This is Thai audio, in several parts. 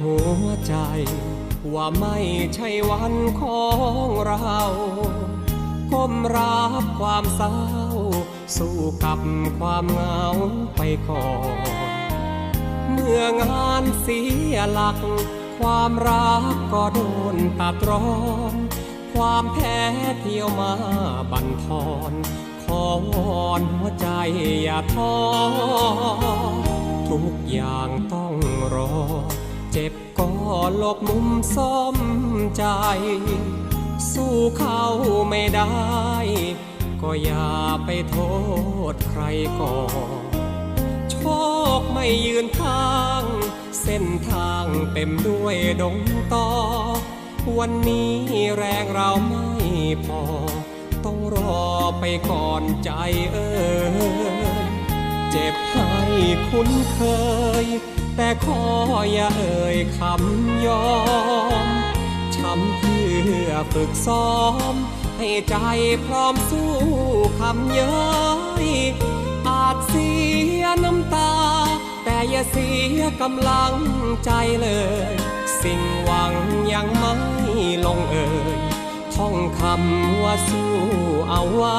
หัวใจ ว่าไม่ใช่วันของเราก้มรับความเศร้า สู้กับความเหงาไปก่อน เมื่องานเสียหลัก ความรักก็โดนตัดร้อนความแพ้เที่ยวมาบั่นทอน ขอวอนหัวใจอย่าท้อทุกอย่างต้องรอ เจ็บก็หลบมุมซ่อมใจ สู้เขาไม่ได้ ก็อย่าไปโทษใครก่อนโชคไม่ยืนข้าง เส้นทางเต็มด้วยดงตอ วันนี้แรงเราไม่พอ ต้องรอไปก่อนใจเอ่ยเจ็บห้ คุ้นเคย แต่ขออย่าเอ่ยคำยอมช้ำเพื่อฝึกซ้อม ให้ใจพร้อมสู้คำเย้ยอาจเสียน้ำตา แต่อย่าเสียกำลังใจเลย สิ่งหวังยังไม่ลงเอ่ยท่องคำว่าสู้เอาไว้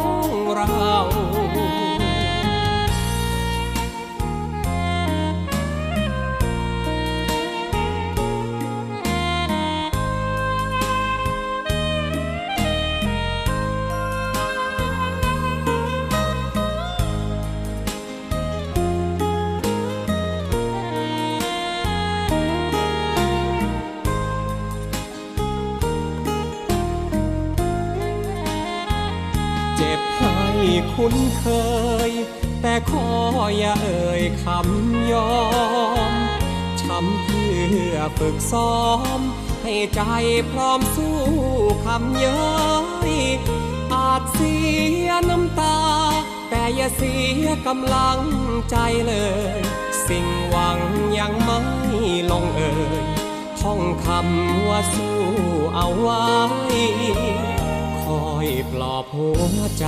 คุ้นเคย แต่ขออย่าเอ่ยคำยอมช้ำเพื่อฝึกซ้อม ให้ใจพร้อมสู้คำเย้ยอาจเสียน้ำตา แต่อย่าเสียกำลังใจเลย สิ่งหวังยังไม่ลงเอ่ยท่องคำว่าสู้เอาไว้ คอยปลอบหัวใจ